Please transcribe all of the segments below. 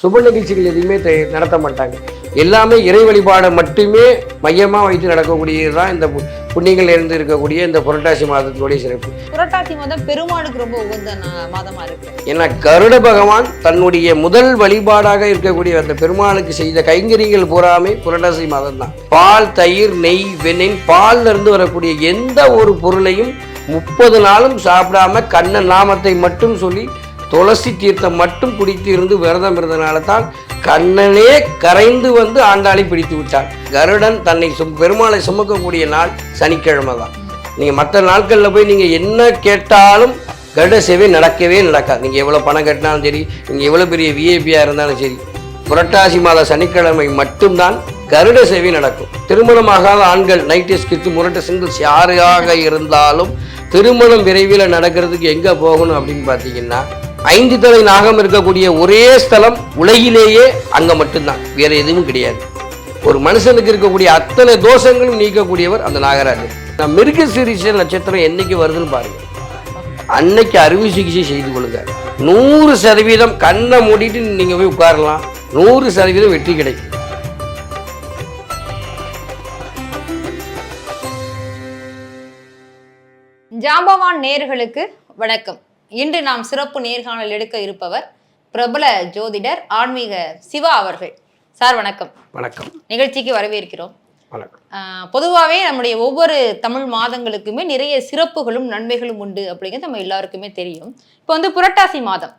சுப நிகழ்ச்சிகள் எதுவுமே நடத்த மாட்டாங்க. எல்லாமே இறை வழிபாடை மட்டுமே மையமாக வைத்து நடக்கக்கூடியது தான் இந்த புண்ணியங்கள் இருந்து இருக்கக்கூடிய இந்த புரட்டாசி மாதத்தினுடைய சிறப்பு. புரட்டாசி மாதம் பெருமாளுக்கு ரொம்ப உகந்த நா- மாதமா இருக்கு. ஏன்னா கருட பகவான் தன்னுடைய முதல் வழிபாடாக இருக்கக்கூடிய அந்த பெருமாளுக்கு செய்த கைங்கரியங்கள் பூராமே புரட்டாசி மாதம் தான் பால் தயிர் நெய் வெண்ணெய் பால்ல இருந்து வரக்கூடிய எந்த ஒரு பொருளையும் முப்பது நாளும் சாப்பிடாம கண்ணன் நாமத்தை மட்டும் சொல்லி துளசி தீர்த்தம் மட்டும் குடித்து இருந்து விரதம் இருந்தனால தான் கண்ணனே கரைந்து வந்து ஆண்டாளை பிடித்து விட்டான். கருடன் தன்னை சும் பெருமாளை சுமக்கக்கூடிய நாள் சனிக்கிழமை தான். நீங்கள் மற்ற நாட்களில் போய் நீங்கள் என்ன கேட்டாலும் கருட சேவை நடக்கவே நடக்காது. நீங்கள் எவ்வளோ பணம் கட்டினாலும் சரி நீங்கள் எவ்வளோ பெரிய விஐபியாக இருந்தாலும் சரி புரட்டாசி மாத சனிக்கிழமை மட்டும்தான் கருட சேவை நடக்கும். திருமணமாகாத ஆண்கள் நைட்டு ஸ்கித்து முரட்ட சிங்கிள்ஸ் யாராக இருந்தாலும் திருமணம் விரைவில் நடக்கிறதுக்கு எங்கே போகணும் அப்படின்னு பார்த்தீங்கன்னா ஐந்து தலை நாகம் இருக்கக்கூடிய ஒரே ஸ்தலம் உலகிலேயே அங்கே மட்டும்தான். வேற எதுவும் கிடையாது. ஒரு மனுஷனுக்கு இருக்கக்கூடிய அத்தனை தோஷங்களும் நீக்கக்கூடியவர் அந்த நாகராஜர் நான் சிகிச்சை நட்சத்திரம் என்னைக்கு வருதுன்னு பாருங்க. அன்னைக்கு அறுவை சிகிச்சை செய்து கொள்ளுங்க. நூறு சதவீதம் கண்ணை மூடிட்டு நீங்க போய் உட்காரலாம். நூறு சதவீதம் வெற்றி கிடைக்கும். ஜாம்பவான் நேர்களுக்கு வணக்கம். இன்று நாம் சிறப்பு நேர்காணல் எடுக்க இருப்பவர் பிரபல ஜோதிடர் ஆன்மீக சிவா அவர்கள். சார் வணக்கம். வணக்கம். நிகழ்ச்சிக்கு வரவேற்கிறோம். பொதுவாகவே நம்முடைய ஒவ்வொரு தமிழ் மாதங்களுக்குமே நிறைய சிறப்புகளும் நன்மைகளும் உண்டு அப்படிங்கிறது நம்ம எல்லாருக்குமே தெரியும். இப்போ வந்து புரட்டாசி மாதம்.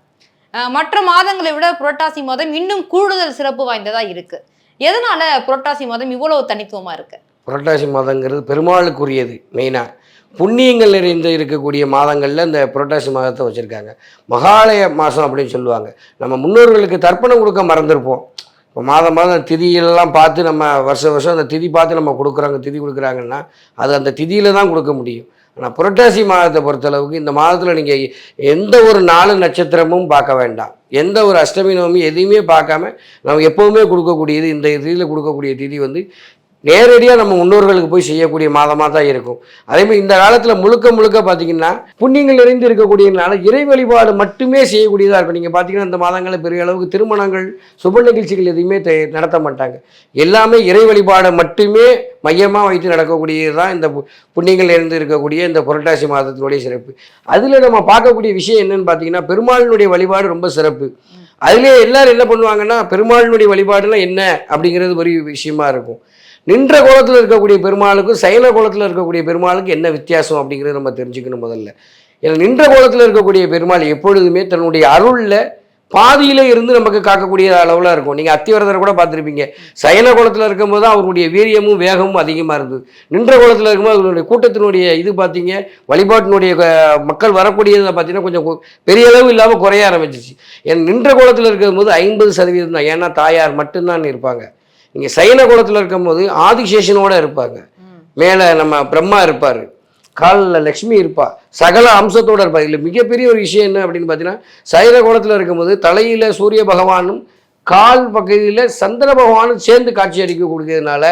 மற்ற மாதங்களை விட புரட்டாசி மாதம் இன்னும் கூடுதல் சிறப்பு வாய்ந்ததா இருக்கு. எதனால புரட்டாசி மாதம் இவ்வளவு தனித்துவமா இருக்கு? புரட்டாசி மாதங்கிறது பெருமாளுக்குரியது மெயினாக புண்ணியங்கள் நிறைந்து இருக்கக்கூடிய மாதங்களில் இந்த புரட்டாசி மாதத்தை வச்சுருக்காங்க. மகாலய மாதம் அப்படின்னு சொல்லுவாங்க. நம்ம முன்னோர்களுக்கு தர்ப்பணம் கொடுக்க மறந்துருப்போம். இப்போ மாதம் மாதம் திதியெல்லாம் பார்த்து நம்ம வருஷம் வருஷம் அந்த திதி பார்த்து நம்ம கொடுக்குறாங்க திதி கொடுக்குறாங்கன்னா அது அந்த திதியில் தான் கொடுக்க முடியும். ஆனால் புரட்டாசி மாதத்தை பொறுத்தளவுக்கு இந்த மாதத்தில் நீங்கள் எந்த ஒரு நாலு நட்சத்திரமும் பார்க்க வேண்டாம். எந்த ஒரு அஷ்டமி நவமி எதையுமே பார்க்காம நம்ம எப்போவுமே கொடுக்கக்கூடியது இந்த இதில் கொடுக்கக்கூடிய திதி வந்து நேரடியாக நம்ம முன்னோர்களுக்கு போய் செய்யக்கூடிய மாதமாக தான் இருக்கும். அதே மாதிரி இந்த காலத்தில் முழுக்க முழுக்க பார்த்தீங்கன்னா புண்ணியங்கள் நிறைந்து இருக்கக்கூடியனால இறை வழிபாடு மட்டுமே செய்யக்கூடியதாக இருக்கும். நீங்கள் பார்த்தீங்கன்னா இந்த மாதங்களில் பெரிய அளவுக்கு திருமணங்கள் சுப நிகழ்ச்சிகள் எதுவுமே நடத்த மாட்டாங்க. எல்லாமே இறை வழிபாடை மட்டுமே மையமாக வைத்து நடக்கக்கூடியது தான் இந்த புண்ணியங்கள் நிறைந்து இருக்கக்கூடிய இந்த புரட்டாசி மாதத்தினுடைய சிறப்பு. அதில் நம்ம பார்க்கக்கூடிய விஷயம் என்னன்னு பார்த்தீங்கன்னா பெருமாளினுடைய வழிபாடு ரொம்ப சிறப்பு. அதுலேயே எல்லாரும் என்ன பண்ணுவாங்கன்னா பெருமாளினுடைய வழிபாடுனா என்ன அப்படிங்கிறது ஒரு விஷயமா இருக்கும். நின்ற கோலத்தில் இருக்கக்கூடிய பெருமாளுக்கும் சைன கோலத்தில் இருக்கக்கூடிய பெருமாளுக்கும் என்ன வித்தியாசம் அப்படிங்கிறத நம்ம தெரிஞ்சுக்கணும் முதல்ல. ஏன்னா நின்ற கோலத்தில் இருக்கக்கூடிய பெருமாள் எப்பொழுதுமே தன்னுடைய அருளில் பாதியில இருந்து நமக்கு காக்கக்கூடிய அளவில் இருக்கும். நீங்கள் அத்திவரதரை கூட பார்த்துருப்பீங்க. சயன கோலத்தில் இருக்கும்போது தான் அவருடைய வீரியமும் வேகமும் அதிகமாக இருந்தது. நின்ற கோலத்தில் இருக்கும்போது அவருடைய கூட்டத்தினுடைய இது பார்த்தீங்க வழிபாட்டினுடைய மக்கள் வரக்கூடியதை பார்த்தீங்கன்னா கொஞ்சம் பெரிய அளவு இல்லாமல் குறைய ஆரம்பிச்சிச்சு. என் நின்ற கோலத்தில் இருக்கும்போது ஐம்பது சதவீதம் தான் ஏன்னா தாயார் மட்டும்தான் இருப்பாங்க. இங்கே சைன குளத்தில் இருக்கும்போது ஆதிசேஷனோட இருப்பாங்க. மேலே நம்ம பிரம்மா இருப்பார். காலில் லக்ஷ்மி இருப்பா. சகல அம்சத்தோடு இருப்பா. இதில் மிகப்பெரிய ஒரு விஷயம் என்ன அப்படின்னு பார்த்தீங்கன்னா சைன குளத்தில் இருக்கும்போது தலையில் சூரிய பகவானும் கால் பகுதியில் சந்திர பகவானும் சேர்ந்து காட்சி அளிக்கக்கூடியதுனால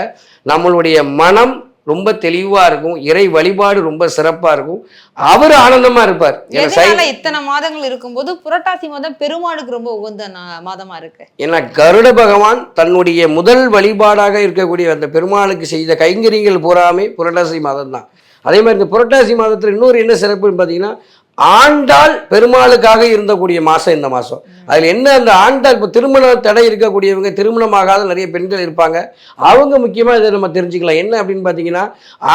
நம்மளுடைய மனம் ரொம்ப தெளிவாக இருக்கும். இறை வழிபாடு ரொம்ப சிறப்பாக இருக்கும். அவர் ஆனந்தமாக இருப்பார். ஏன்னா இத்தனை மாதங்கள் இருக்கும்போது புரட்டாசி மாதம் பெருமாளுக்கு ரொம்ப உகந்த மாதமா இருக்கு? ஏன்னா கருட பகவான் தன்னுடைய முதல் வழிபாடாக இருக்கக்கூடிய அந்த பெருமாளுக்கு செய்த கைங்கரியங்கள் பூராமே புரட்டாசி மாதம் தான் அதே மாதிரி இந்த புரட்டாசி மாதத்தில் இன்னொரு என்ன சிறப்புன்னு பார்த்தீங்கன்னா ஆண்டாள் பெருமாளுக்காக இருந்தக்கூடிய மாதம் இந்த மாதம் அதில் என்ன அந்த ஆண்டாள் இப்போ திருமண தடை இருக்கக்கூடியவங்க திருமணமாகாத நிறைய பெண்கள் இருப்பாங்க. அவங்க முக்கியமாக இதை நம்ம தெரிஞ்சுக்கலாம். என்ன அப்படின்னு பார்த்தீங்கன்னா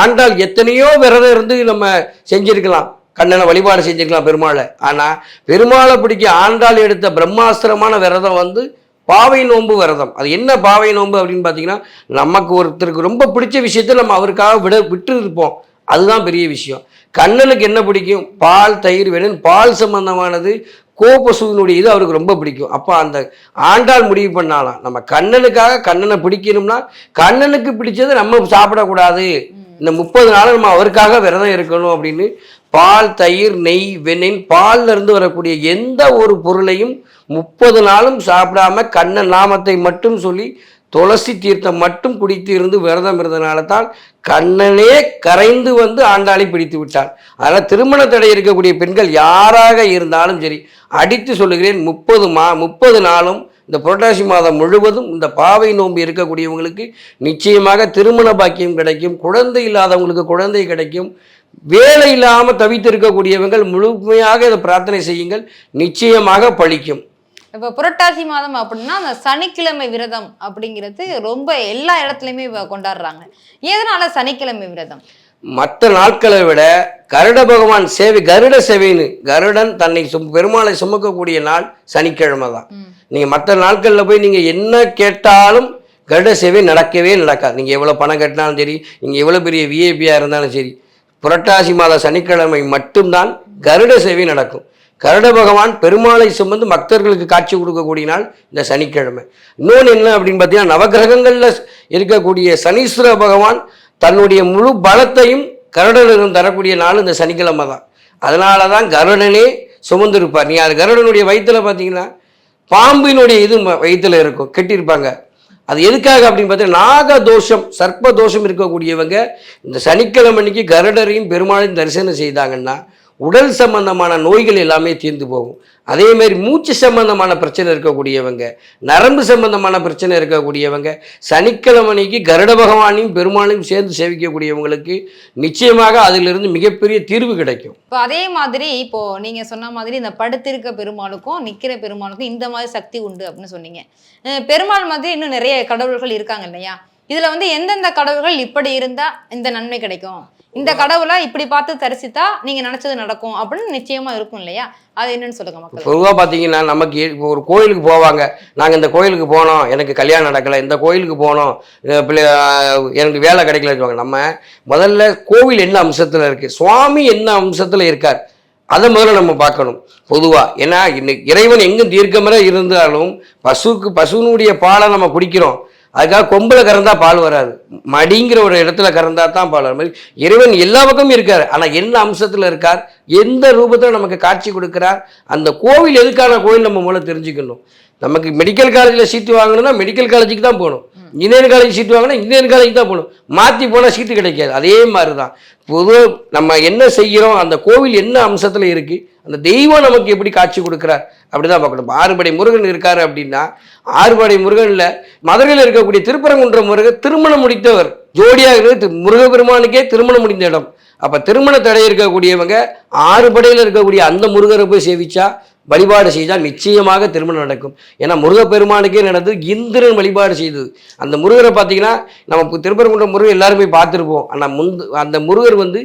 ஆண்டாள் எத்தனையோ விரதம் இருந்து நம்ம செஞ்சுருக்கலாம். கண்ணனை வழிபாடு செஞ்சுருக்கலாம் பெருமாளை. ஆனால் பெருமாளை பிடிக்க ஆண்டாள் எடுத்த பிரம்மாஸ்திரமான விரதம் வந்து பாவை நோன்பு விரதம். அது என்ன பாவை நோன்பு அப்படின்னு பார்த்தீங்கன்னா நமக்கு ஒருத்தருக்கு ரொம்ப பிடிச்ச விஷயத்தை நம்ம அவருக்காக விட விட்டு இருப்போம் அதுதான் பெரிய விஷயம். கண்ணனுக்கு என்ன பிடிக்கும்? பால் தயிர் வேணும். பால் சம்பந்தமானது கோபசூதனுடைய இது அவருக்கு ரொம்ப பிடிக்கும். அப்போ அந்த ஆண்டால் முடிவு பண்ணாலாம். நம்ம கண்ணனுக்காக கண்ணனை பிடிக்கணும்னா கண்ணனுக்கு பிடிச்சதை நம்ம சாப்பிடக்கூடாது. இந்த முப்பது நாள் நம்ம அவருக்காக விரதம் இருக்கணும் அப்படின்னு பால் தயிர் நெய் வெண்ணெய் பால்ல இருந்து வரக்கூடிய எந்த ஒரு பொருளையும் முப்பது நாளும் சாப்பிடாம கண்ணன் நாமத்தை மட்டும் சொல்லி துளசி தீர்த்தம் மட்டும் குடித்து இருந்து விரதம் இருந்தனால தான் கண்ணனே கரைந்து வந்து ஆண்டாளை பிடித்து விட்டார் அதனால் திருமண தடை இருக்கக்கூடிய பெண்கள் யாராக இருந்தாலும் சரி அடித்து சொல்லுகிறேன் முப்பது மா முப்பது நாளும் இந்த புரட்டாசி மாதம் முழுவதும் இந்த பாவை நோன்பு இருக்கக்கூடியவங்களுக்கு நிச்சயமாக திருமண பாக்கியம் கிடைக்கும் குழந்தை இல்லாதவங்களுக்கு குழந்தை கிடைக்கும். வேலை இல்லாமல் தவித்து இருக்கக்கூடியவங்கள் முழுமையாக இதை பிரார்த்தனை செய்யுங்கள் நிச்சயமாக பழிக்கும். இப்ப புரட்டாசி மாதம் அப்படின்னா அந்த சனிக்கிழமை விரதம் அப்படிங்கிறது ரொம்ப எல்லா இடத்துலயுமே கொண்டாடுறாங்க. எதனால சனிக்கிழமை விரதம்? மற்ற நாட்களை விட கருட பகவான் சேவை கருட சேவைன்னு கருடன் தன்னை சும் பெருமாளை சுமக்கக்கூடிய நாள் சனிக்கிழமை தான். நீங்கள் மற்ற நாட்களில் போய் நீங்கள் என்ன கேட்டாலும் கருட சேவை நடக்கவே நடக்காது. நீங்கள் எவ்வளோ பணம் கட்டினாலும் சரி நீங்கள் எவ்வளோ பெரிய விஐபியாக இருந்தாலும் சரி புரட்டாசி மாத சனிக்கிழமை மட்டும்தான் கருட சேவை நடக்கும். கருட பகவான் பெருமாளை சுமந்து பக்தர்களுக்கு காட்சி கொடுக்கக்கூடிய நாள் இந்த சனிக்கிழமை. இன்னொன்று என்ன அப்படின்னு பார்த்தீங்கன்னா நவகிரகங்களில் இருக்கக்கூடிய சனீஸ்வர பகவான் தன்னுடைய முழு பலத்தையும் கருடனிடம் தரக்கூடிய நாள் இந்த சனிக்கிழமை தான். அதனால தான் கருடனே சுமந்திருப்பார். நீ அது கருடனுடைய வயிற்றில் பார்த்தீங்கன்னா பாம்பினுடைய இது ம- இருக்கும் கட்டியிருப்பாங்க. அது எதுக்காக அப்படின்னு பார்த்தீங்கன்னா நாக தோஷம் சர்ப்ப தோஷம் இருக்கக்கூடியவங்க இந்த சனிக்கிழமை அன்னைக்கு கருடரையும் பெருமாளையும் தரிசனம் செய்தாங்கன்னா உடல் சம்பந்தமான நோய்கள் எல்லாமே தீர்ந்து போகும். அதே மாதிரி மூச்சு சம்பந்தமான பிரச்சனை இருக்கக்கூடியவங்க நரம்பு சம்பந்தமான பிரச்சனை இருக்கக்கூடியவங்க சனிக்கிழமை கருட பகவானையும் பெருமாளையும் சேர்ந்து சேவிக்கக்கூடியவங்களுக்கு நிச்சயமாக அதிலிருந்து மிகப்பெரிய தீர்வு கிடைக்கும். இப்போ அதே மாதிரி இப்போ நீங்க சொன்ன மாதிரி இந்த படுத்திருக்க பெருமாளுக்கும் நிக்கிற பெருமாளுக்கும் இந்த மாதிரி சக்தி உண்டு அப்படின்னு சொன்னீங்க. பெருமாள் மாதிரி இன்னும் நிறைய கடவுள்கள் இருக்காங்க இல்லையா? இதுல வந்து எந்தெந்த கடவுள்கள் இப்படி இருந்தா இந்த நன்மை கிடைக்கும்? இந்த கடவுளை இப்படி பார்த்து தரிசித்தா நீங்க நினைச்சது நடக்கும் அப்படின்னு நிச்சயமா இருக்கும் இல்லையா? அது என்னன்னு சொல்லுங்க மக்கள். பொதுவாக பார்த்தீங்கன்னா நமக்கு இப்போ ஒரு கோயிலுக்கு போவாங்க. நாங்கள் இந்த கோயிலுக்கு போனோம். எனக்கு கல்யாணம் நடக்கலை. இந்த கோயிலுக்கு போனோம். பிள்ளை எனக்கு வேலை கிடைக்கல நம்ம முதல்ல கோவில் என்ன அம்சத்தில் இருக்குது சுவாமி என்ன அம்சத்தில் இருக்கார்? அதை முதல்ல நம்ம பார்க்கணும். பொதுவாக ஏன்னா இன்னைக்கு இறைவன் எங்கே தீர்க்கமர இருந்தாலும் பசுக்கு பசுனுடைய பாலை நம்ம குடிக்கிறோம். அதுக்காக கொம்பில் கறந்தா பால் வராது. மடிங்கிற ஒரு இடத்துல கறந்தா தான் பால் வரும் மாதிரி இறைவன் எல்லா பக்கமும் இருக்கார். ஆனால் என்ன அம்சத்தில் இருக்கார்? எந்த ரூபத்தில் நமக்கு காட்சி கொடுக்கிறார்? அந்த கோவில் எதுக்கான கோவில் நம்ம மூலம் தெரிஞ்சுக்கணும். நமக்கு மெடிக்கல் காலேஜில் சீட்டு வாங்கணும்னா மெடிக்கல் காலேஜுக்கு தான் போகணும். இன்ஜினியரிங் காலேஜ் சீட் வாங்கினா இன்ஜினியரிங் காலேஜ் தான் போகணும். மாற்றி போனால் சீட்டு கிடைக்காது. அதே மாதிரி தான் பொதுவாக நம்ம என்ன செய்கிறோம் அந்த கோவில் என்ன அம்சத்தில் இருக்குது அந்த தெய்வம் நமக்கு எப்படி காட்சி கொடுக்குறார் அப்படி தான் பார்க்கணும். ஆறுபடை முருகன் இருக்கார் அப்படின்னா ஆறுபடை முருகனில் மதுரையில் இருக்கக்கூடிய திருப்பரங்குன்ற முருகன் திருமணம் முடித்தவர். ஜோடியாக இருக்கிறது முருகப்பெருமானுக்கே திருமணம் முடிந்த இடம். அப்போ திருமண தடை இருக்கக்கூடியவங்க ஆறு படையில் இருக்கக்கூடிய அந்த முருகரை போய் சேவிச்சா வழிபாடு செய்தால் நிச்சயமாக திருமணம் நடக்கும். ஏன்னா முருகப்பெருமானுக்கே நடந்தது இந்திரன் வழிபாடு செய்தது. அந்த முருகரை பார்த்தீங்கன்னா நம்ம திருப்பரங்குன்ற முருகர் எல்லாருமே பார்த்துருப்போம். ஆனால் முந்து அந்த முருகர் வந்து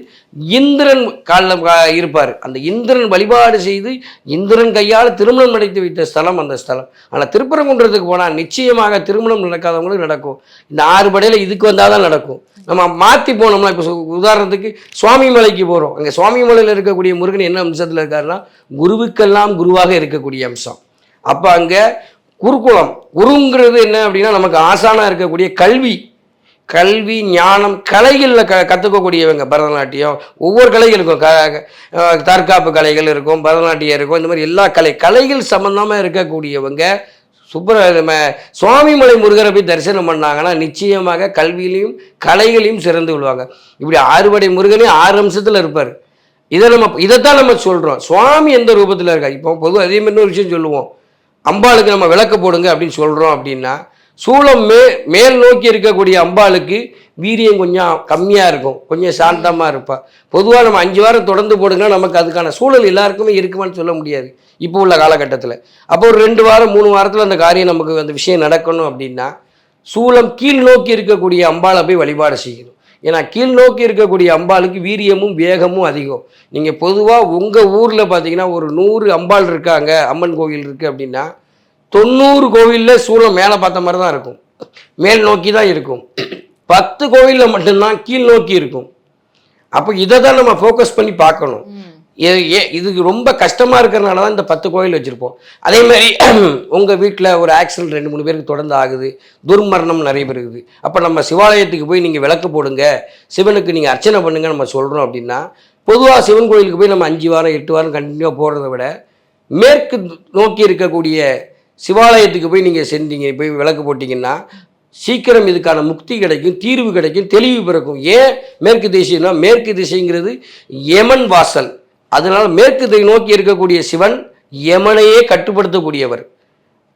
இந்திரன் காலில் இருப்பார். அந்த இந்திரன் வழிபாடு செய்து இந்திரன் கையால் திருமணம் நடத்தி வைத்த ஸ்தலம் அந்த ஸ்தலம். ஆனால் திருப்பரங்குன்றத்துக்கு போனால் நிச்சயமாக திருமணம் நடக்காதவங்களுக்கு நடக்கும். இந்த ஆறு படையில் இதுக்கு வந்தால் தான் நடக்கும். நம்ம மாற்றி போனோம்னா இப்போ உதாரணத்துக்கு சுவாமி மலைக்கு போகிறோம் அங்கே சுவாமி மலையில் இருக்கக்கூடிய முருகன் என்ன அம்சத்தில் இருக்காருன்னா குருவுக்கெல்லாம் குரு குருவாக இருக்கக்கூடிய அம்சம். அப்போ அங்கே குருகுலம் குருங்கிறது என்ன அப்படின்னா நமக்கு ஆசானாக இருக்கக்கூடிய கல்வி. கல்வி ஞானம் கலைகளில் க கற்றுக்கக்கூடியவங்க பரதநாட்டியம் ஒவ்வொரு கலைகள் இருக்கும். க தற்காப்பு கலைகள் இருக்கும் பரதநாட்டியம் இருக்கும் இந்த மாதிரி எல்லா கலை கலைகள் சம்பந்தமாக இருக்கக்கூடியவங்க சுப்பர நம்ம சுவாமிமலை முருகரை போய் தரிசனம் பண்ணாங்கன்னா நிச்சயமாக கல்வியிலையும் கலைகளையும் சிறந்து விழுவாங்க இப்படி ஆறுபடை முருகனே ஆறு அம்சத்தில் இருப்பார். இதை நம்ம இதைத்தான் நம்ம சொல்கிறோம் சுவாமி எந்த ரூபத்தில் இருக்கா? இப்போ பொதுவாக அதே மாதிரி ஒரு விஷயம் சொல்லுவோம். அம்பாளுக்கு நம்ம விளக்க போடுங்க அப்படின்னு சொல்கிறோம் அப்படின்னா சூளம் மே மேல் நோக்கி இருக்கக்கூடிய அம்பாளுக்கு வீரியம் கொஞ்சம் கம்மியாக இருக்கும். கொஞ்சம் சாந்தமாக இருப்பாள் பொதுவாக நம்ம அஞ்சு வாரம் தொடர்ந்து போடுங்க நமக்கு அதுக்கான சூழல் எல்லாருக்குமே இருக்குமான்னு சொல்ல முடியாது. இப்போ உள்ள காலகட்டத்தில். அப்போ ஒரு ரெண்டு வாரம் மூணு வாரத்தில் அந்த காரியம் நமக்கு அந்த விஷயம் நடக்கணும் அப்படின்னா சூளம் கீழ் நோக்கி இருக்கக்கூடிய அம்பாளை போய் வழிபாடு செய்யணும். ஏன்னா கீழ் நோக்கி இருக்கக்கூடிய அம்பாளுக்கு வீரியமும் வேகமும் அதிகம். நீங்கள் பொதுவாக உங்கள் ஊரில் பார்த்தீங்கன்னா ஒரு நூறு அம்பாள் இருக்காங்க அம்மன் கோவில் இருக்குது அப்படின்னா தொண்ணூறு கோவிலில் சூளம் மேலே பார்த்த மாதிரி தான் இருக்கும். மேல் நோக்கி தான் இருக்கும். பத்து கோவிலில் மட்டும்தான் கீழ் நோக்கி இருக்கும். அப்போ இதை தான் நம்ம ஃபோக்கஸ் பண்ணி பார்க்கணும். இது- ஏ இதுக்கு ரொம்ப கஷ்டமாக இருக்கிறனால தான் இந்த பத்து கோயில் வச்சுருப்போம். அதே மாதிரி உங்கள் வீட்டில் ஒரு ஆக்சிடென்ட் ரெண்டு மூணு பேருக்கு தொடர்ந்து ஆகுது. துர்மரணம் நிறைய பேர் இருக்குது. அப்போ நம்ம சிவாலயத்துக்கு போய் நீங்கள் விளக்கு போடுங்க. சிவனுக்கு நீங்கள் அர்ச்சனை பண்ணுங்க நம்ம சொல்கிறோம் அப்படின்னா பொதுவாக சிவன் கோயிலுக்கு போய் நம்ம அஞ்சு வாரம் எட்டு வாரம் கண்டினியூவாக போகிறத விட மேற்கு நோக்கி இருக்கக்கூடிய சிவாலயத்துக்கு போய் நீங்கள் செஞ்சீங்க போய் விளக்கு போட்டிங்கன்னா சீக்கிரம் இதுக்கான முக்தி கிடைக்கும் தீர்வு கிடைக்கும் தெளிவு பிறக்கும். ஏன் மேற்கு திசைன்னா மேற்கு திசைங்கிறது யமன் வாசல். அதனால் மேற்கு திசை நோக்கி இருக்கக்கூடிய சிவன் யமனையே கட்டுப்படுத்தக்கூடியவர்.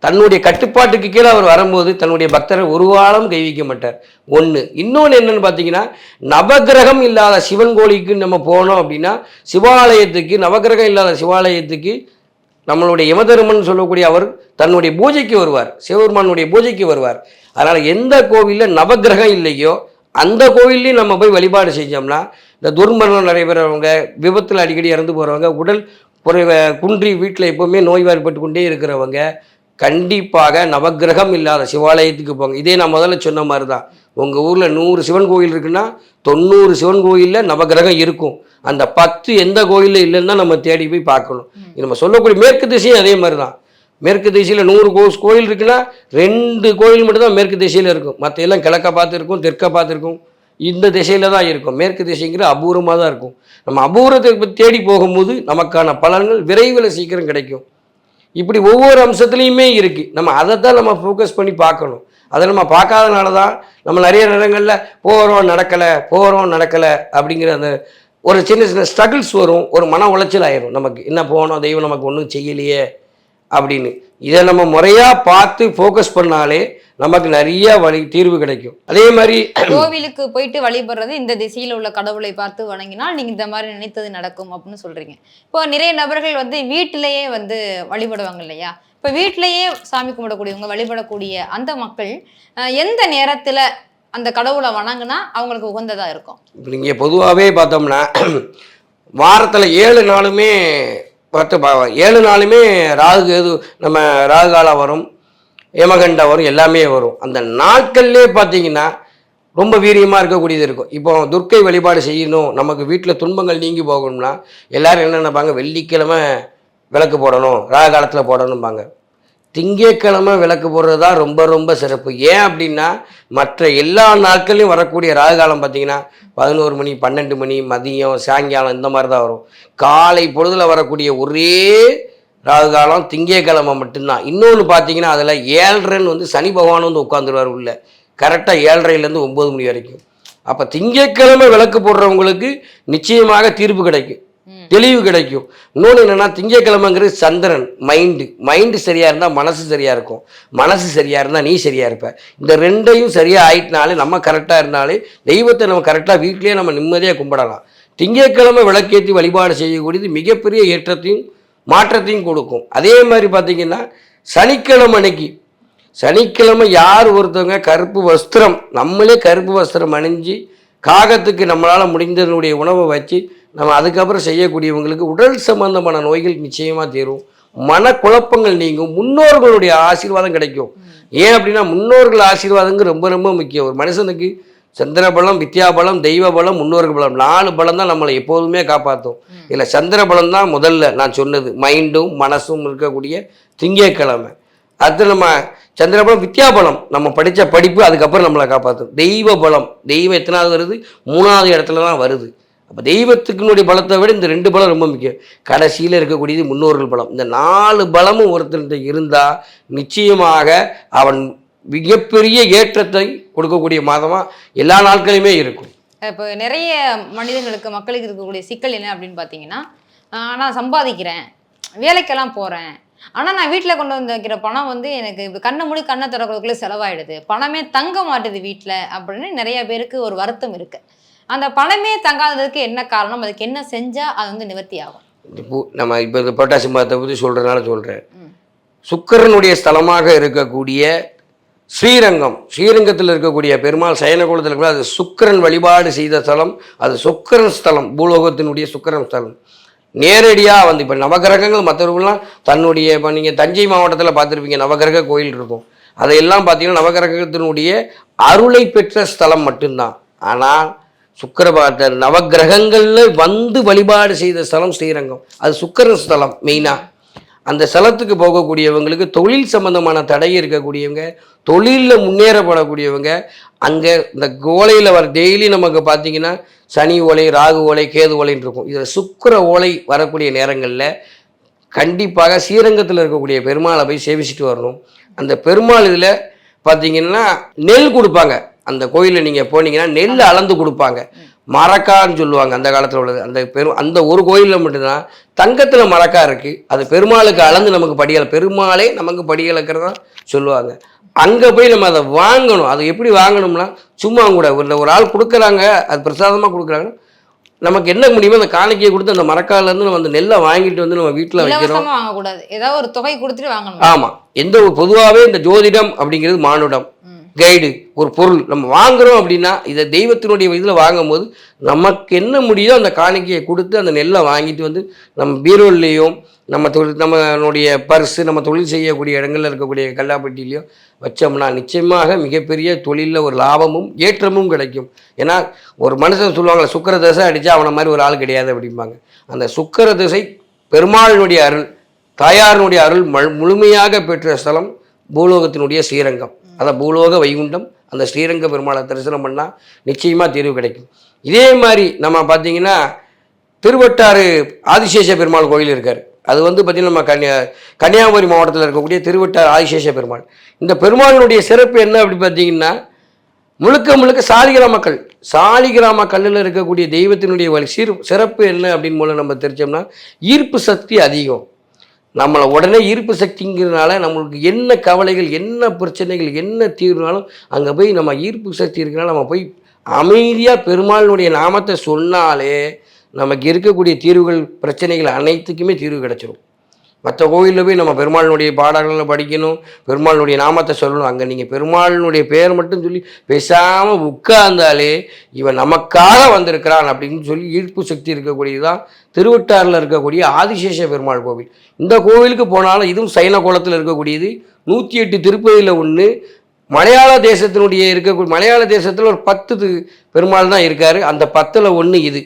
தன்னுடைய கட்டுப்பாட்டுக்கு கீழே அவர் வரும்போது தன்னுடைய பக்தரை ஒரு காலம் கைவிக்க மாட்டார். ஒன்று இன்னொன்று என்னன்னு பார்த்தீங்கன்னா நவக்கிரகம் இல்லாத சிவன் கோழிக்கு நம்ம போனோம் அப்படின்னா சிவாலயத்துக்கு நவக்கிரகம் இல்லாத சிவாலயத்துக்கு நம்மளுடைய யமதருமன் சொல்லக்கூடிய அவர் தன்னுடைய பூஜைக்கு வருவார். சிவபெருமானுடைய பூஜைக்கு வருவார். அதனால் எந்த கோவிலில் நவக்கிரகம் இல்லையோ அந்த கோவில்லையும் நம்ம போய் வழிபாடு செஞ்சோம்னா இந்த துர்மரணம் நடைபெறவங்க விபத்தில் அடிக்கடி இறந்து போகிறவங்க உடல் குறைவ குன்றி வீட்டில் எப்போவுமே நோய்வாய்ப்பட்டு கொண்டே இருக்கிறவங்க கண்டிப்பாக நவக்கிரகம் இல்லாத சிவாலயத்துக்கு போங்க. இதே நான் முதல்ல சொன்ன மாதிரி தான் உங்கள் ஊரில் நூறு சிவன் கோயில் இருக்குன்னா தொண்ணூறு சிவன் கோயிலில் நவக்கிரகம் இருக்கும். அந்த பத்து எந்த கோயிலில் இல்லைன்னா நம்ம தேடி போய் பார்க்கணும். நம்ம சொல்லக்கூடிய மேற்கு திசையும் அதே மாதிரி தான் மேற்கு திசையில் நூறு கோ கோயில் இருக்குன்னா ரெண்டு கோயில் மட்டும்தான் மேற்கு திசையில் இருக்கும். மற்ற எல்லாம் கிழக்க பார்த்து இருக்கும் தெற்க பார்த்து இருக்கும் இந்த திசையில் தான் இருக்கும். மேற்கு திசைங்கிற அபூர்வமாக தான் இருக்கும். நம்ம அபூர்வத்தை தேடி போகும்போது நமக்கான பலன்கள் விரைவில் சீக்கிரம் கிடைக்கும். இப்படி ஒவ்வொரு அம்சத்துலேயுமே இருக்குது நம்ம அதை தான் நம்ம ஃபோக்கஸ் பண்ணி பார்க்கணும். அதை நம்ம பார்க்காதனால தான் நம்ம நிறைய நேரங்களில் போகிறோம் நடக்கலை போகிறோம் நடக்கலை அப்படிங்கிற அந்த ஒரு சின்ன சின்ன ஸ்ட்ரகிள்ஸ் வரும். ஒரு மன உளைச்சல் ஆயிரும். நமக்கு என்ன போனோம் தெய்வம் நமக்கு ஒன்றும் செய்யலையே. அப்படின்னு. இதை நம்ம முறையாக பார்த்து ஃபோக்கஸ் பண்ணாலே நமக்கு நிறைய வழி தீர்வு கிடைக்கும். அதே மாதிரி கோவிலுக்கு போயிட்டு வழிபடுறது இந்த திசையில உள்ள கடவுளை பார்த்து வணங்கினால் நீங்க இந்த மாதிரி நினைத்தது நடக்கும் அப்படின்னு சொல்றீங்க. இப்போ நிறைய நபர்கள் வந்து வீட்டிலேயே வந்து வழிபடுவாங்க இல்லையா? இப்போ வீட்டிலேயே சாமி கும்பிடக்கூடியவங்க வழிபடக்கூடிய அந்த மக்கள் எந்த நேரத்துல அந்த கடவுளை வணங்குனா அவங்களுக்கு உகந்ததா இருக்கும்? இப்போ நீங்கள் பொதுவாகவே பார்த்தோம்னா வாரத்தில் ஏழு நாளுமே பார்த்து ஏழு நாளுமே ராகு எது நம்ம ராகு காலம் வரும் யமகண்டா வரும் எல்லாமே வரும். அந்த நாட்கள்லேயே பார்த்தீங்கன்னா ரொம்ப வீரியமாக இருக்கக்கூடியது இருக்கும். இப்போ துர்க்கை வழிபாடு செய்யணும் நமக்கு வீட்டில் துன்பங்கள் நீங்கி போகணும்னா எல்லாரும் என்ன நினைப்பாங்க? வெள்ளிக்கிழமை விளக்கு போடணும் ராகு காலத்தில் போடணும்பாங்க. திங்கட்கிழமை விளக்கு போடுறது தான் ரொம்ப ரொம்ப சிறப்பு. ஏன் அப்படின்னா மற்ற எல்லா நாட்கள்லையும் வரக்கூடிய ராகு காலம் பார்த்தீங்கன்னா பதினோரு மணி பன்னெண்டு மணி மதியம் சாயங்காலம் இந்த மாதிரி தான் வரும். காலை பொழுதில் வரக்கூடிய ஒரே ராகு காலம் திங்கட்கிழமை மட்டும்தான். இன்னொன்று பார்த்தீங்கன்னா அதில் ஏழ்ரைன்னு வந்து சனி பகவான் வந்து உட்காந்துருவார் உள்ள. கரெக்டாக ஏழ்ரையிலேருந்து ஒம்பது மணி வரைக்கும். அப்போ திங்கக்கிழமை விளக்கு போடுறவங்களுக்கு நிச்சயமாக தீர்ப்பு கிடைக்கும். தெளிவு கிடைக்கும். இன்னொன்று என்னென்னா திங்கக்கிழமைங்கிறது சந்திரன் மைண்டு மைண்டு சரியாக இருந்தால் மனசு சரியாக இருக்கும். மனசு சரியாக இருந்தால் நீ சரியாக இருப்ப. இந்த ரெண்டையும் சரியாக ஆயிட்டினாலே நம்ம கரெக்டாக இருந்தாலே தெய்வத்தை நம்ம கரெக்டாக வீட்டிலேயே நம்ம நிம்மதியாக கும்பிடலாம். திங்கட்கிழமை விளக்கேற்றி வழிபாடு செய்யக்கூடியது மிகப்பெரிய ஏற்றத்தையும் மாற்றத்தையும் கொடுக்கும். அதே மாதிரி பார்த்தீங்கன்னா சனிக்கிழமை அன்னைக்கு சனிக்கிழமை யார் ஒருத்தவங்க கருப்பு வஸ்திரம் நம்மளே கருப்பு வஸ்திரம் அணிஞ்சு காகத்துக்கு நம்மளால் முடிந்ததனுடைய உணவை வச்சு நம்ம அதுக்கப்புறம் செய்யக்கூடியவங்களுக்கு உடல் சம்பந்தமான நோய்கள் நிச்சயமாக தீரும். மனக்குழப்பங்கள் நீங்கும். முன்னோர்களுடைய ஆசீர்வாதம் கிடைக்கும். ஏன் அப்படின்னா முன்னோர்கள் ஆசீர்வாதங்க ரொம்ப ரொம்ப முக்கியம். ஒரு மனுஷனுக்கு சந்திர பலம் வித்யா பலம் தெய்வ பலம் முன்னோர்கள் பலம் நாலு பலம் தான் நம்மளை எப்போதுமே காப்பாற்றும் இதில் சந்திர பலம் தான் முதல்ல நான் சொன்னது. மைண்டும் மனசும் இருக்கக்கூடிய திங்கட்கிழமை அடுத்து நம்ம சந்திரபலம் வித்யாபலம் நம்ம படித்த படிப்பு அதுக்கப்புறம் நம்மளை காப்பாற்றும் தெய்வ பலம். தெய்வம் எத்தனாவது வருது? மூணாவது இடத்துல தான் வருது. அப்போ தெய்வத்துக்குனுடைய பலத்தை விட இந்த ரெண்டு பலம் ரொம்ப முக்கியம். கடைசியில் இருக்கக்கூடியது முன்னோர்கள் பலம். இந்த நாலு பலமும் ஒருத்தர்கிட்ட இருந்தால் நிச்சயமாக அவன் மிகப்பெரிய ஏற்றத்தை கொடுக்கக்கூடிய மாதமாக எல்லா நாட்களுமே இருக்கும். இப்போ நிறைய மனிதர்களுக்கு மக்களுக்கு இருக்கக்கூடிய சிக்கல் என்ன அப்படின்னு பார்த்தீங்கன்னா நான் சம்பாதிக்கிறேன் வேலைக்கெல்லாம் போகிறேன் ஆனால் நான் வீட்டில் கொண்டு வந்து வைக்கிற பணம் வந்து எனக்கு இப்போ கண்ணை மூடி கண்ணை திறக்கிறதுக்குள்ளே செலவாயிடுது. பணமே தங்க மாட்டுது வீட்டில் அப்படின்னு நிறைய பேருக்கு ஒரு வருத்தம் இருக்குது அந்த பணமே தங்காததுக்கு என்ன காரணம்? அதுக்கு என்ன செஞ்சால் அது வந்து நிவர்த்தி ஆகும் இப்போ நம்ம இப்போ இந்த புரட்டாசி மாதத்தை பற்றி சொல்கிறதுனால சொல்கிறேன். சுக்கிரனுடைய ஸ்தலமாக இருக்கக்கூடிய ஸ்ரீரங்கம் ஸ்ரீரங்கத்தில் இருக்கக்கூடிய பெருமாள் சயனகுலத்தில் இருக்கிற அது சுக்கிரன் வழிபாடு செய்த ஸ்தலம் அது சுக்கிரன் ஸ்தலம் பூலோகத்தினுடைய சுக்கிரன் ஸ்தலம். நேரடியாக வந்து இப்போ நவகிரகங்கள் மற்றவர்கள்லாம் தன்னுடைய இப்போ நீங்கள் தஞ்சை மாவட்டத்தில் பார்த்துருப்பீங்க நவகிரக கோயில் இருக்கும். அதையெல்லாம் பார்த்தீங்கன்னா நவகிரகத்தினுடைய அருளை பெற்ற ஸ்தலம் மட்டும்தான். ஆனால் சுக்கரபாதர் நவகிரகங்களில் வந்து வழிபாடு செய்த ஸ்தலம் ஸ்ரீரங்கம். அது சுக்கர ஸ்தலம் மெயினாக அந்த ஸ்தலத்துக்கு போகக்கூடியவங்களுக்கு தொழில் சம்பந்தமான தடை இருக்கக்கூடியவங்க தொழிலில் முன்னேறப்படக்கூடியவங்க அங்கே இந்த கோலையில் வர டெய்லி நமக்கு பார்த்தீங்கன்னா சனி ஓலை ராகு ஓலை கேது ஓலைன்னு இருக்கும். இதில் சுக்கிர ஓலை வரக்கூடிய நேரங்களில் கண்டிப்பாக ஸ்ரீரங்கத்தில் இருக்கக்கூடிய பெருமாளை போய் சேவிச்சுட்டு வரணும். அந்த பெருமாள் இதில் பார்த்தீங்கன்னா நெல் கொடுப்பாங்க. அந்த கோயிலில் நீங்கள் போனீங்கன்னா நெல் அளந்து கொடுப்பாங்க. மரக்கான்னு சொல்லுவாங்க அந்த காலத்தில் உள்ளது. அந்த பெரும் அந்த ஒரு கோயிலில் மட்டும்தான் தங்கத்தில் மரக்கா இருக்குது அது பெருமாளுக்கு அளந்து நமக்கு படியலை. பெருமாளே நமக்கு படியலைக்கிறதா சொல்லுவாங்க. அங்கே போய் நம்ம அதை வாங்கணும். அது எப்படி வாங்கணும்னா சும்மா கூட ஒரு ஒரு ஆள் கொடுக்குறாங்க அது பிரசாதமாக கொடுக்குறாங்க. நமக்கு என்ன முடியுமோ அந்த காணிக்கையை கொடுத்து அந்த மரக்காலேருந்து நம்ம அந்த நெல்லை வாங்கிட்டு வந்து நம்ம வீட்டில் வைக்கிறோம். வாங்கக்கூடாது. ஏதாவது ஒரு தொகை கொடுத்துட்டு வாங்கணும். ஆமாம் எந்த ஒரு பொதுவாகவே இந்த ஜோதிடம் அப்படிங்கிறது மானுடம். கைடு ஒரு பொருள். நம்ம வாங்குறோம் அப்படின்னா இதை தெய்வத்தினுடைய இதில் வாங்கும்போது நமக்கு என்ன முடியுதோ அந்த காணிக்கையை கொடுத்து அந்த நெல்லை வாங்கிட்டு வந்து நம்ம பீரோல்லையும் நம்ம தொழில் நம்மளுடைய பர்ஸு நம்ம தொழில் செய்யக்கூடிய இடங்களில் இருக்கக்கூடிய கல்லாப்பட்டிலையும் வச்சோம்னா நிச்சயமாக மிகப்பெரிய தொழிலில் ஒரு லாபமும் ஏற்றமும் கிடைக்கும். ஏன்னா ஒரு மனுஷன் சொல்லுவாங்கல்ல சுக்கர தசை அடித்தா அவனை மாதிரி ஒரு ஆள் கிடையாது அப்படிம்பாங்க. அந்த சுக்கர திசை பெருமாளினுடைய அருள் தாயாரினுடைய அருள் முழுமையாக பெற்ற ஸ்தலம் பூலோகத்தினுடைய ஸ்ரீரங்கம். அந்த பூலோக வைகுண்டம் அந்த ஸ்ரீரங்க பெருமாளை தரிசனம் பண்ணால் நிச்சயமாக தீர்வு கிடைக்கும். இதே மாதிரி நம்ம பார்த்தீங்கன்னா திருவட்டாறு ஆதிசேஷ பெருமாள் கோயில் இருக்கார். அது வந்து பார்த்திங்கன்னா நம்ம கன்னியா கன்னியாகுமரி மாவட்டத்தில் இருக்கக்கூடிய திருவட்டாறு ஆதிசேஷ பெருமாள். இந்த பெருமாளினுடைய சிறப்பு என்ன அப்படி பார்த்தீங்கன்னா முழுக்க முழுக்க சாலிகிராம மக்கள் சாலிகிராம கல்லில் இருக்கக்கூடிய தெய்வத்தினுடைய வழி சிறு சிறப்பு என்ன அப்படின்னு மூலம் நம்ம தெரிஞ்சோம்னா ஈர்ப்பு சக்தி அதிகம். நம்மளை உடனே ஈர்ப்பு சக்திங்கிறதுனால நம்மளுக்கு என்ன கவலைகள் என்ன பிரச்சனைகள் என்ன தீர்வுனாலும் அங்கே போய் நம்ம ஈர்ப்பு சக்தி இருக்கிறனால நம்ம போய் அமைதியாக பெருமாளினுடைய நாமத்தை சொன்னாலே நமக்கு இருக்கக்கூடிய தீர்வுகள் பிரச்சனைகள் அனைத்துக்குமே தீர்வு கிடச்சிரும். மற்ற கோயிலில் போய் நம்ம பெருமாளினுடைய பாடல்களை படிக்கணும் பெருமாளினுடைய நாமத்தை சொல்லணும். அங்கே நீங்கள் பெருமாளினுடைய பேர் மட்டும் சொல்லி பேசாமல் உட்கார்ந்தாலே இவன் நமக்காக வந்திருக்கிறான் அப்படின்னு சொல்லி ஈர்ப்பு சக்தி இருக்கக்கூடியதுதான் திருவட்டாரில் இருக்கக்கூடிய ஆதிசேஷ பெருமாள் கோவில். இந்த கோவிலுக்கு போனாலும் இதுவும் சைன கோலத்தில் இருக்கக்கூடியது. நூற்றி எட்டு திருப்பதியில் ஒன்று மலையாள தேசத்தினுடைய இருக்கக்கூடிய மலையாள தேசத்தில் ஒரு பத்து பெருமாள் தான் இருக்கார். அந்த பத்தில் ஒன்று இது.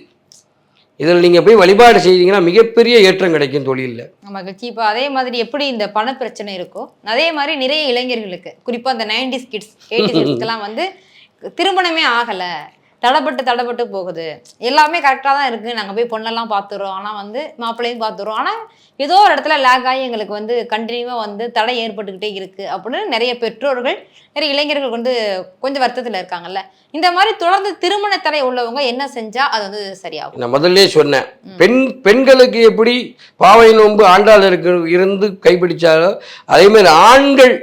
இதில் நீங்கள் போய் வழிபாடு செய்தீங்கன்னா மிகப்பெரிய ஏற்றம் கிடைக்கும் தொழிலில். மகிழ்ச்சி. இப்போ அதே மாதிரி எப்படி இந்த பண பிரச்சனை இருக்கோ அதே மாதிரி நிறைய இளைஞர்களுக்கு குறிப்பா அந்த நைன்டிஸ் கிட்ஸ் எயிட்டி கிட்ஸ்க்கெல்லாம் வந்து திருமணமே ஆகலை. தடப்பட்டு தடப்பட்டு போகுது. எல்லாமே கரெக்டாக தான் இருக்கு. நாங்கள் போய் பொண்ணெல்லாம் பார்த்துறோம். ஆனால் வந்து மாப்பிள்ளையும் பார்த்துறோம். ஆனால் ஏதோ ஒரு இடத்துல லேக் ஆகி எங்களுக்கு வந்து கண்டினியூவாக வந்து தடை ஏற்பட்டுக்கிட்டே இருக்கு அப்படின்னு நிறைய பெற்றோர்கள் நிறைய இளைஞர்கள் வந்து கொஞ்சம் வருத்தத்தில் இருக்காங்கல்ல. இந்த மாதிரி தொடர்ந்து திருமண தடை உள்ளவங்க என்ன செஞ்சா அது வந்து சரியாகும்? நான் முதல்ல சொன்னேன். பெண் பெண்களுக்கு எப்படி பாவை நோன்பு ஆண்டாள் இருக்கு இருந்து கைப்பிடிச்சாலோ அதே மாதிரி ஆண்கள்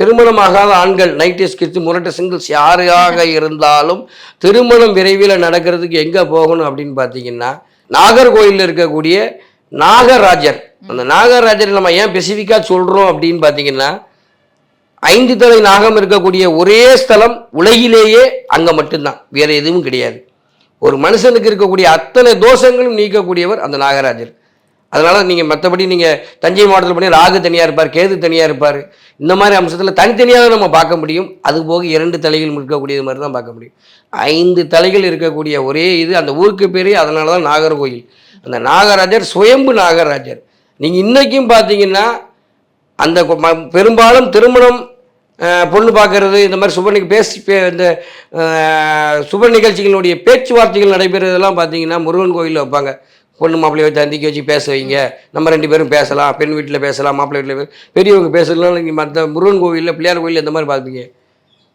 திருமணமாகாத ஆண்கள் நைட்டிஸ் கிட்ஸ் முரட்ட சிங்கிள்ஸ் யாராக இருந்தாலும் திருமணம் விரைவில் நடக்கிறதுக்கு எங்கே போகணும் அப்படின்னு பார்த்தீங்கன்னா நாகர்கோயிலில் இருக்கக்கூடிய நாகராஜர். அந்த நாகராஜர் நம்ம ஏன் ஸ்பெசிஃபிக்காக சொல்கிறோம் அப்படின்னு பார்த்தீங்கன்னா ஐந்து தலை நாகம் இருக்கக்கூடிய ஒரே ஸ்தலம் உலகிலேயே அங்கே மட்டும்தான். வேறு எதுவும் கிடையாது. ஒரு மனுஷனுக்கு இருக்கக்கூடிய அத்தனை தோஷங்களும் நீக்கக்கூடியவர் அந்த நாகராஜர். அதனால் நீங்கள் மற்றபடி நீங்கள் தஞ்சை மாவட்டத்தில் பண்ணி ராகு தனியாக இருப்பார் கேது தனியாக இருப்பார். இந்த மாதிரி அம்சத்தில் தனித்தனியாக நம்ம பார்க்க முடியும். அது போக இரண்டு தலைகள் இருக்கக்கூடியது மாதிரி தான் பார்க்க முடியும். ஐந்து தலைகள் இருக்கக்கூடிய ஒரே இது அந்த ஊருக்கு பேரே அதனால தான் நாகர்கோயில் அந்த நாகராஜர் சுயம்பு நாகராஜர். நீங்கள் இன்றைக்கும் பார்த்தீங்கன்னா அந்த ம- பெரும்பாலும் திருமணம் பொண்ணு பார்க்கறது இந்த மாதிரி சுப பேசி பே இந்த சுப நிகழ்ச்சிகளுடைய பேச்சுவார்த்தைகள் நடைபெறதெல்லாம் பார்த்தீங்கன்னா முருகன் கோயிலில் வைப்பாங்க. பொண்ணு மாப்பிள்ளை வச்சு வச்சு பேச வைங்க. நம்ம ரெண்டு பேரும் பேசலாம். பெண் வீட்டில் பேசலாம் மாப்பிள்ளை வீட்டில் பேச. பெரியவங்க பேசலாம் நீங்கள் மற்ற முருகன் கோவிலில் பிள்ளையார் கோயில் இந்த மாதிரி பார்ப்பீங்க?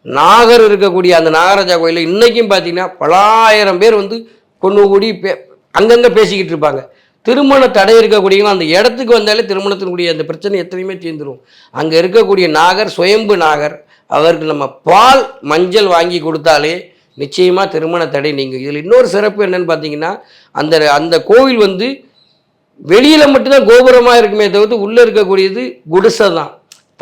நாகர் இருக்கக்கூடிய அந்த நாகராஜா கோயிலில் இன்றைக்கும் பார்த்தீங்கன்னா பலாயிரம் பேர் வந்து கொண்டு கூடி பே அங்கங்கே பேசிக்கிட்டு இருப்பாங்க. திருமண தடை இருக்கக்கூடியவங்க அந்த இடத்துக்கு வந்தாலே திருமணத்தினுடைய அந்த பிரச்சனை எத்தனையுமே தீர்ந்துரும். அங்கே இருக்கக்கூடிய நாகர் சுயம்பு நாகர் அவருக்கு நம்ம பால் மஞ்சள் வாங்கி கொடுத்தாலே நிச்சயமாக திருமண தடை நீங்கள் இதில் இன்னொரு சிறப்பு என்னன்னு பார்த்தீங்கன்னா அந்த அந்த கோவில் வந்து வெளியில் மட்டும்தான் கோபுரமாக இருக்குமே தவிர்த்து உள்ளே இருக்கக்கூடியது குடிசை தான்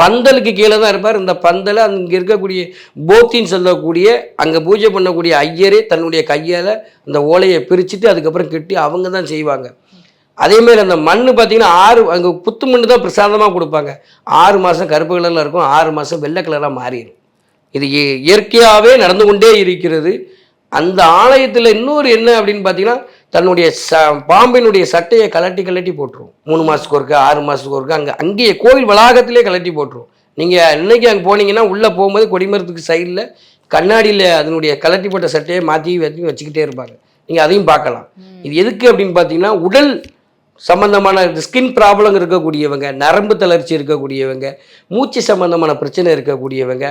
பந்தலுக்கு கீழே தான் இருப்பார். இந்த பந்தலை அங்கே இருக்கக்கூடிய போத்தின்னு சொல்லக்கூடிய அங்கே பூஜை பண்ணக்கூடிய ஐயரே தன்னுடைய கையால் அந்த ஓலையை பிரிச்சுட்டு அதுக்கப்புறம் கட்டி அவங்க தான் செய்வாங்க. அதேமாரி அந்த மண் பார்த்தீங்கன்னா ஆறு அங்கே புத்து மண் தான் பிரசாதமாக கொடுப்பாங்க. ஆறு மாதம் கருப்பு கலரில் இருக்கும். ஆறு மாதம் வெள்ளை கலராக மாறிடும். இது இய- இயற்கையாகவே நடந்து கொண்டே இருக்கிறது. அந்த ஆலயத்தில் இன்னொரு என்ன அப்படின்னு பார்த்தீங்கன்னா தன்னுடைய ச பாம்பினுடைய சட்டையை கலட்டி கலட்டி போட்டுரும். மூணு மாதத்துக்கு ஒருக்கா ஆறு மாதத்துக்கு ஒருக்கா அங்கே அங்கேயே கோவில் வளாகத்திலே கலட்டி போட்டுரும். நீங்கள் இன்னைக்கு அங்கே போனீங்கன்னா உள்ளே போகும்போது கொடிமரத்துக்கு சைடில் கண்ணாடியில் அதனுடைய கலட்டி போட்ட சட்டையை மாற்றி வச்சு வச்சுக்கிட்டே இருப்பாங்க. நீங்கள் அதையும் பார்க்கலாம். இது எதுக்கு அப்படின்னு பார்த்தீங்கன்னா உடல் சம்பந்தமான ஸ்கின் ப்ராப்ளம் இருக்கக்கூடியவங்க நரம்பு தளர்ச்சி இருக்கக்கூடியவங்க மூச்சு சம்பந்தமான பிரச்சனை இருக்கக்கூடியவங்க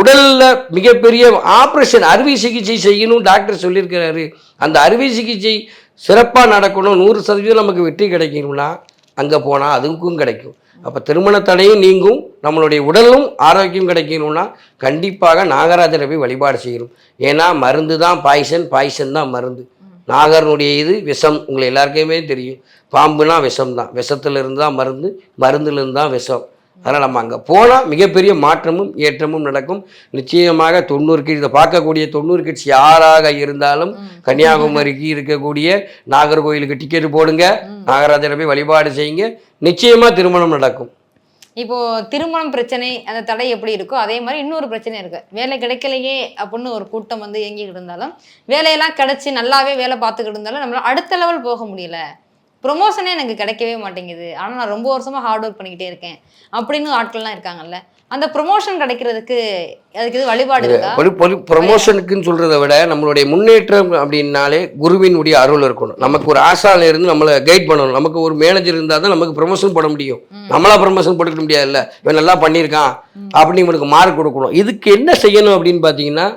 உடலில் மிகப்பெரிய ஆப்ரேஷன் அறுவை சிகிச்சை செய்யணும் டாக்டர் சொல்லியிருக்கிறாரு. அந்த அறுவை சிகிச்சை சிறப்பாக நடக்கணும். நூறு சதவீதம் நமக்கு வெற்றி கிடைக்கணும்னா அங்கே போனால் அதுக்கும் கிடைக்கும். அப்போ திருமண தடையும் நீங்கும். நம்மளுடைய உடலும் ஆரோக்கியம் கிடைக்கணும்னா கண்டிப்பாக நாகராஜரை போய் வழிபாடு செய்யணும். ஏன்னா மருந்து தான் பாய்சன் பாய்சன் தான் மருந்து. நாகரனுடைய இது விஷம். உங்களை எல்லாருக்குமே தெரியும். பாம்புனா விஷம் தான். விஷத்துலேருந்து தான் மருந்து மருந்துலேருந்து தான் விஷம். அதனால் நம்ம அங்கே போனால் மிகப்பெரிய மாற்றமும் ஏற்றமும் நடக்கும். நிச்சயமாக தொண்ணூறு கிட்ஸ் இதை பார்க்கக்கூடிய தொண்ணூறு கிட்ஸ் யாராக இருந்தாலும் கன்னியாகுமரிக்கு இருக்கக்கூடிய நாகர்கோயிலுக்கு டிக்கெட் போடுங்க. நாகராஜரை போய் வழிபாடு செய்யுங்க. நிச்சயமாக திருமணம் நடக்கும். இப்போ திருமணம் பிரச்சனை அந்த தடை எப்படி இருக்கோ அதே மாதிரி இன்னொரு பிரச்சனை இருக்கு. வேலை கிடைக்கலையே அப்படின்னு ஒரு கூட்டம் வந்து இயங்கிக்கிட்டு இருந்தாலும் வேலையெல்லாம் கிடைச்சி நல்லாவே வேலை பார்த்துக்கிட்டு இருந்தாலும் நம்மளால அடுத்த லெவல் போக முடியல. ப்ரொமோஷனே எனக்கு கிடைக்கவே மாட்டேங்குது. ஆனால் நான் ரொம்ப வருஷமா ஹார்ட் ஒர்க் பண்ணிக்கிட்டே இருக்கேன். அப்படின்னு ஆட்கள்லாம் இருக்காங்கல்ல. அந்த ப்ரொமோஷன் கிடைக்கிறதுக்கு அதுக்கு இது வழிபாடு ப்ரொமோஷனுக்குன்னு சொல்கிறத விட நம்மளுடைய முன்னேற்றம் அப்படின்னாலே குருவினுடைய அருள் இருக்கணும். நமக்கு ஒரு ஆசால இருந்து நம்மளை கைட் பண்ணணும். நமக்கு ஒரு மேனேஜர் இருந்தால் தான் நமக்கு ப்ரொமோஷன் பண்ண முடியும். நம்மளா ப்ரொமோஷன் போட்டுக்க முடியாதுல்ல. இவன் நல்லா பண்ணியிருக்கான் அப்படின்னு இவனுக்கு மார்க் கொடுக்கணும். இதுக்கு என்ன செய்யணும் அப்படின்னு பார்த்தீங்கன்னா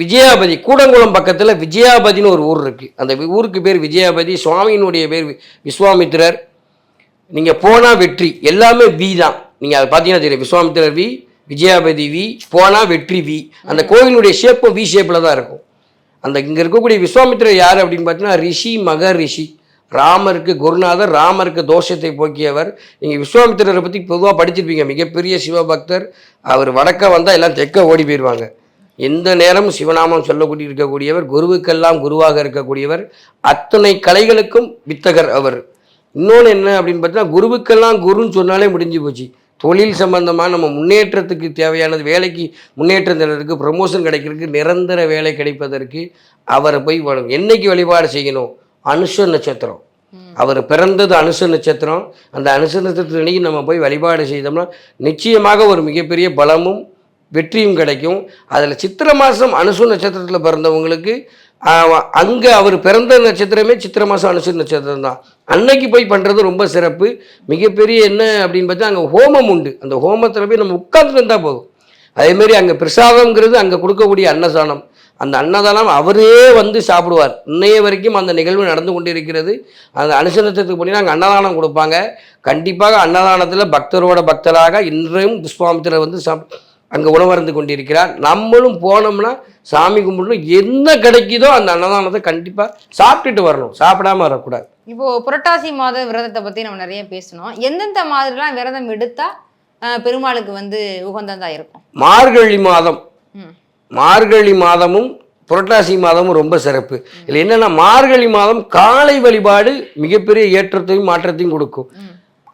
விஜயாபதி கூடங்குளம் பக்கத்தில் விஜயாபதினு ஒரு ஊர் இருக்குது அந்த ஊருக்கு பேர் விஜயாபதி சுவாமியினுடைய பேர் விஸ்வாமித்திரர். நீங்கள் போனால் வெற்றி எல்லாமே வி தான். நீங்கள் அதை பார்த்தீங்கன்னா தெரியும். விஸ்வாமித்திரர் வி விஜயாபதி வி போனால் வெற்றி வி. அந்த கோவிலுடைய ஷேப்பும் வி ஷேப்பில் தான் இருக்கும். அந்த இங்கே இருக்கக்கூடிய விஸ்வாமித்திரர் யார் அப்படின்னு பார்த்தீங்கன்னா ரிஷி மக ரிஷி ராமருக்கு குருநாதர் ராமருக்கு தோஷத்தை போக்கியவர். நீங்கள் விஸ்வாமித்திரரை பற்றி பொதுவாக படிச்சிருப்பீங்க. மிகப்பெரிய சிவபக்தர். அவர் வடக்க வந்தால் எல்லாம் தெற்க ஓடி போயிடுவாங்க எந்த நேரமும் சிவநாமம் சொல்லக்கூடிய இருக்கக்கூடியவர் குருவுக்கெல்லாம் குருவாக இருக்கக்கூடியவர் அத்தனை கலைகளுக்கும் வித்தகர் அவர். இன்னொன்று என்ன அப்படின்னு பார்த்தீங்கன்னா குருவுக்கெல்லாம் குருன்னு சொன்னாலே முடிஞ்சு போச்சு. தொழில் சம்பந்தமாக நம்ம முன்னேற்றத்துக்கு தேவையானது வேலைக்கு முன்னேற்றம் தர்றதுக்கு ப்ரமோஷன் கிடைக்கிறதுக்கு நிரந்தர வேலை கிடைப்பதற்கு அவரை போய் என்னைக்கு வழிபாடு செய்யணும்? அனுஷ நட்சத்திரம். அவர் பிறந்தது அனுச நட்சத்திரம். அந்த அனுச நட்சத்திரத்தன்னைக்கு நம்ம போய் வழிபாடு செய்தோம்னா நிச்சயமாக ஒரு மிகப்பெரிய பலமும் வெற்றியும் கிடைக்கும். அதில் சித்திர மாதம் அனுசு நட்சத்திரத்தில் பிறந்தவங்களுக்கு அங்கே அவர் பிறந்த நட்சத்திரமே சித்திர மாதம் அனுசு நட்சத்திரம் தான். அன்னைக்கு போய் பண்ணுறது ரொம்ப சிறப்பு. மிகப்பெரிய என்ன அப்படின்னு பார்த்தா அங்கே ஹோமம் உண்டு. அந்த ஹோமத்தில் போய் நம்ம உட்கார்ந்து இருந்தால் போதும். அதேமாரி அங்கே பிரசாதம்ங்கிறது அங்கே கொடுக்கக்கூடிய அன்னதானம். அந்த அன்னதானம் அவரே வந்து சாப்பிடுவார். இன்னைய வரைக்கும் அந்த நிகழ்வு நடந்து கொண்டு இருக்கிறது அந்த அனுசனத்துக்கு போனீங்கன்னா அங்கே அன்னதானம் கொடுப்பாங்க. கண்டிப்பாக அன்னதானத்தில் பக்தரோட பக்தராக இன்றையும் புஷ்பாமித்திரர் வந்து சாப் அங்கே உணவருந்து கொண்டிருக்கிறார். நம்மளும் போனோம்னா சாமி கும்பிடணும். என்ன கிடைக்குதோ அந்த அன்னதானத்தை கண்டிப்பாக சாப்பிட்டுட்டு வரணும். சாப்பிடாம வரக்கூடாது. இப்போ புரட்டாசி மாத விரதத்தை பத்தி நம்ம நிறைய பேசணும் எந்தெந்த மாதிரிலாம் விரதம் எடுத்தா பெருமாளுக்கு வந்து உகந்ததா இருக்கும்? மார்கழி மாதம். மார்கழி மாதமும் புரட்டாசி மாதமும் ரொம்ப சிறப்பு. இதில் என்னன்னா மார்கழி மாதம் காலை வழிபாடு மிகப்பெரிய ஏற்றத்தையும் மாற்றத்தையும் கொடுக்கும்.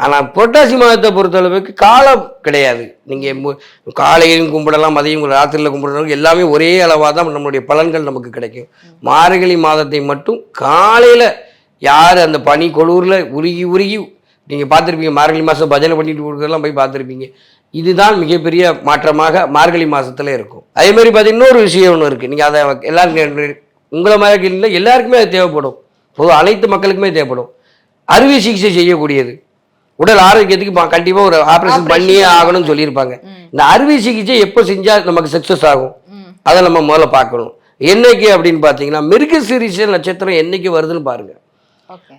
ஆனால் புரட்டாசி மாதத்தை பொறுத்தளவுக்கு காலம் கிடையாது. நீங்கள் காலையிலும் கும்பிடலாம் மதியம் ராத்திரியில் கும்பிடலாம் எல்லாமே ஒரே அளவாக தான் நம்மளுடைய பலன்கள் நமக்கு கிடைக்கும். மார்கழி மாதத்தை மட்டும் காலையில் யார் அந்த பனி கொளூரில் உருகி உருகி நீங்கள் பார்த்துருப்பீங்க மார்கழி மாதம் பஜனை பண்ணிட்டு கொடுக்குறதெல்லாம் போய் பார்த்துருப்பீங்க. இதுதான் மிகப்பெரிய மாற்றமாக மார்கழி மாதத்துல இருக்கும். அதே மாதிரி பார்த்தீங்கன்னா இன்னொரு விஷயம் ஒன்று இருக்குது நீங்கள் அதை எல்லாருக்கும் உங்களை மாதிரி இல்லை எல்லாருக்குமே அது தேவைப்படும். பொது அனைத்து மக்களுக்குமே தேவைப்படும். அறுவை சிகிச்சை செய்யக்கூடியது. உடல் ஆரோக்கியத்துக்கு பா- கண்டிப்பா ஒரு ஆபரேஷன் பண்ணியே ஆகணும்னு சொல்லியிருப்பாங்க. இந்த அறுவை சிகிச்சை எப்போ செஞ்சா நமக்கு சக்சஸ் ஆகும். அதை நம்ம முதல்ல பார்க்கணும். என்னைக்கு அப்படின்னு பார்த்தீங்கன்னா மிருகசீரிச நட்சத்திரம் என்னைக்கு வருதுன்னு பாருங்க.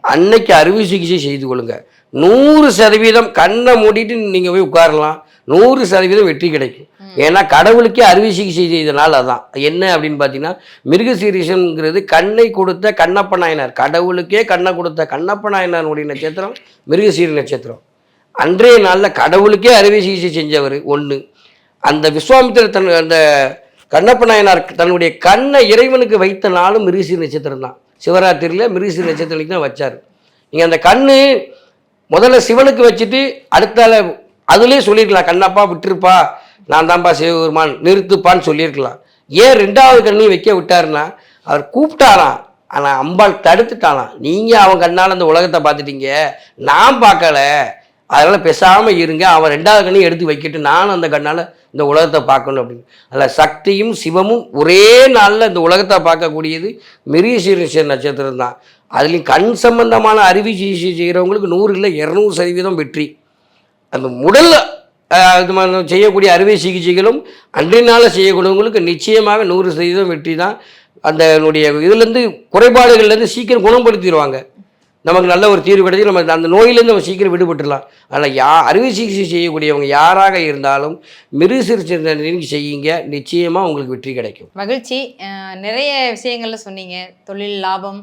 அன்னைக்கு அறுவை சிகிச்சை செய்து கொள்ளுங்க. நூறு சதவீதம் கண்ணை மூடிட்டு நீங்க போய் உட்காரலாம். நூறு சதவீதம் வெற்றி கிடைக்கும். ஏன்னா கடவுளுக்கே அறுவை சிகிச்சை செய்தனால அதான். என்ன அப்படின்னு பார்த்தீங்கன்னா மிருகசீரிசன்ங்கிறது கண்ணை கொடுத்த கண்ணப்ப நாயனார். கடவுளுக்கே கண்ணை கொடுத்த கண்ணப்ப நாயனாருடைய நட்சத்திரம் மிருகசீரி நட்சத்திரம். அன்றைய நாளில் கடவுளுக்கே அறுவை சிகிச்சை செஞ்சவர் ஒன்று அந்த விஸ்வாமித்திரர் தன் அந்த கண்ணப்ப நாயனார் தன்னுடைய கண்ணை இறைவனுக்கு வைத்த நாளும் மிருகசீரி நட்சத்திரம் தான். சிவராத்திரியில் மிருகசீரி நட்சத்திரத்துக்கு தான் வச்சார். நீங்கள் அந்த கண்ணு முதல்ல சிவனுக்கு வச்சுட்டு அடுத்தால அதுலேயே சொல்லியிருக்கலாம் கண்ணப்பா விட்டுருப்பா நான் தான்ப்பா சிவபெருமான் நிறுத்துப்பான்னு சொல்லியிருக்கலாம். ஏன் ரெண்டாவது கண்ணையும் வைக்க விட்டாருன்னா அவர் கூப்பிட்டாராம் ஆனால் அம்பாள் தடுத்துட்டாலாம் நீங்கள் அவன் கண்ணால் அந்த உலகத்தை பார்த்துட்டீங்க நான் பார்க்கல. அதனால் பேசாமல் இருங்க அவன் ரெண்டாவது கண்ணையும் எடுத்து வைக்கிட்டு நானும் அந்த கண்ணால் இந்த உலகத்தை பார்க்கணும் அப்படின்னு. அதில் சக்தியும் சிவமும் ஒரே நாளில் இந்த உலகத்தை பார்க்கக்கூடியது மிருகசீரிஷர் நட்சத்திரம் தான் அதுலேயும் கண் சம்பந்தமான அறுவை சிகிச்சை செய்கிறவங்களுக்கு நூறு இல்லை இரநூறு சதவீதம் வெற்றி. அந்த உடல் அஹ், மாதிரி செய்யக்கூடிய அறுவை சிகிச்சைகளும் அன்றினால் செய்யக்கூடியவங்களுக்கு நிச்சயமாக நூறு சதவீதம் வெற்றி தான். அந்த என்னுடைய இதுலேருந்து குறைபாடுகள்லேருந்து சீக்கிரம் குணப்படுத்திடுவாங்க. நமக்கு நல்ல ஒரு தீர்வு கிடைச்சி நம்ம அந்த நோயிலேருந்து நம்ம சீக்கிரம் விடுபட்டுடலாம். ஆனால் யா அறுவை சிகிச்சை செய்யக்கூடியவங்க யாராக இருந்தாலும் மிருசிறு சிந்தனைக்கு செய்யுங்க. நிச்சயமாக உங்களுக்கு வெற்றி கிடைக்கும். மகிழ்ச்சி. நிறைய விஷயங்களில் சொன்னீங்க. தொழில் லாபம்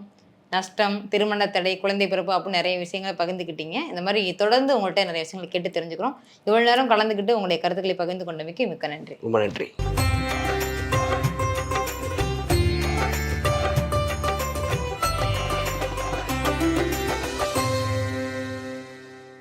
நஷ்டம் திருமண தடை குழந்தை பிறப்பு அப்படின்னு நிறைய விஷயங்களை பகிர்ந்துக்கிட்டீங்க இந்த மாதிரி தொடர்ந்து உங்கள்கிட்ட நிறைய விஷயங்களை கேட்டு தெரிஞ்சுக்கிறோம். இவ்வளவு நேரம் கலந்துக்கிட்டு உங்களுடைய கருத்துக்களை பகிர்ந்து கொண்டமைக்கு மிக்க நன்றி. ரொம்ப நன்றி.